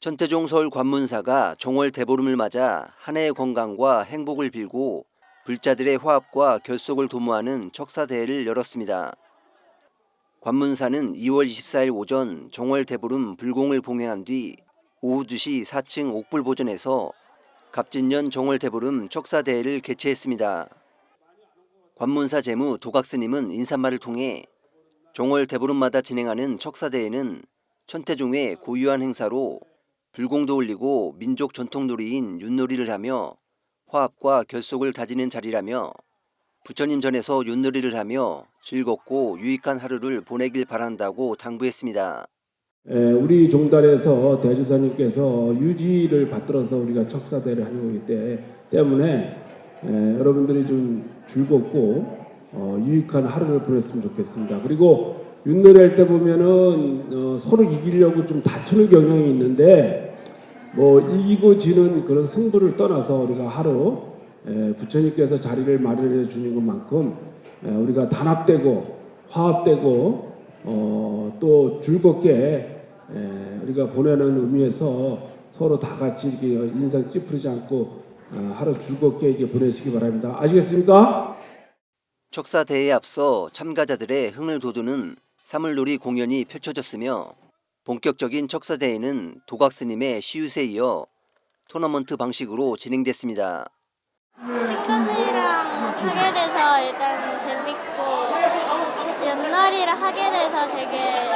천태종 서울 관문사가 종월 대보름을 맞아 한 해의 건강과 행복을 빌고 불자들의 화합과 결속을 도모하는 척사대회를 열었습니다. 관문사는 2월 24일 오전 종월 대보름 불공을 봉행한 뒤 오후 2시 4층 옥불보전에서 갑진년 종월 대보름 척사대회를 개최했습니다. 관문사 재무 도각스님은 인사말을 통해 종월 대보름마다 진행하는 척사대회는 천태종의 고유한 행사로 불공도 올리고 민족 전통놀이인 윷놀이를 하며 화합과 결속을 다지는 자리라며 부처님 전에서 윷놀이를 하며 즐겁고 유익한 하루를 보내길 바란다고 당부했습니다. 에, 우리 종단에서 대주사님께서 유지를 받들어서 우리가 척사대를 하는 거기 때- 때문에 에, 여러분들이 좀 즐겁고 어, 유익한 하루를 보냈으면 좋겠습니다. 그리고 윷놀이 할 때 보면은 어, 서로 이기려고 좀 다투는 경향이 있는데 뭐 이기고 지는 그런 승부를 떠나서 우리가 하루 에, 부처님께서 자리를 마련해 주는 것만큼 에, 우리가 단합되고 화합되고 어, 또 즐겁게 에, 우리가 보내는 의미에서 서로 다 같이 이렇게 인상 찌푸리지 않고 어, 하루 즐겁게 이렇게 보내시기 바랍니다. 아시겠습니까? 척사 대회에 앞서 참가자들의 흥을 돋우는 사물놀이 공연이 펼쳐졌으며 본격적인 척사대회는 도각스님의 시읒에 이어 토너먼트 방식으로 진행됐습니다. 친구들이랑 하게 돼서 일단 재밌고 연날이를 하게 돼서 되게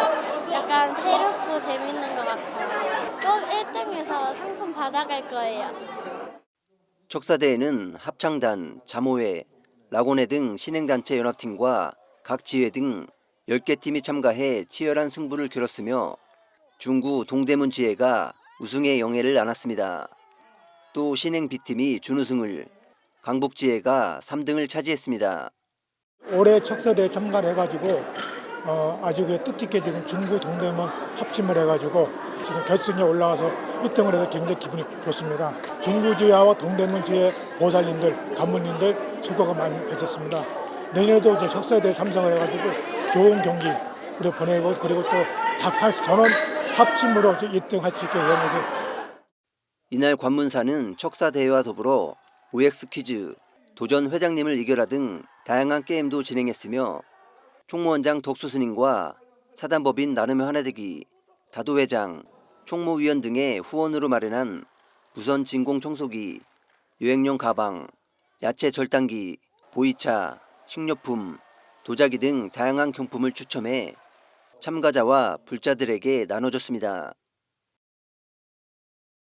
약간 새롭고 재밌는 것 같아요. 꼭 1등해서 상품 받아갈 거예요. 척사대회는 합창단, 자모회, 라고네 등 신행단체 연합팀과 각 지회 등 10개 팀이 참가해 치열한 승부를 겨뤘으며 중구 동대문 지회가 우승의 영예를 안았습니다. 또 신행 B팀이 준우승을, 강북 지회가 3등을 차지했습니다. 올해 척사대에 참가를 해가지고 어, 아주 그 뜻깊게 지금 중구 동대문 합심을 해가지고 지금 결승에 올라와서 1등을 해서 굉장히 기분이 좋습니다. 중구 지하와 동대문 지의 보살님들, 간물님들 수고가 많이 하셨습니다. 내년에도 이제 척사대에 참석을 해가지고 좋은 경기 우리 보내고 그리고 또다 전원 합심으로 1등 할 수 있게 연해서 이날 관문사는 척사 대회와 더불어 OX 퀴즈, 도전 회장님을 이겨라 등 다양한 게임도 진행했으며 총무원장 덕수스님과 사단법인 나눔의 하나되기, 다도회장, 총무위원 등의 후원으로 마련한 무선 진공 청소기, 여행용 가방, 야채 절단기, 보이차, 식료품, 도자기 등 다양한 경품을 추첨해 참가자와 불자들에게 나눠줬습니다.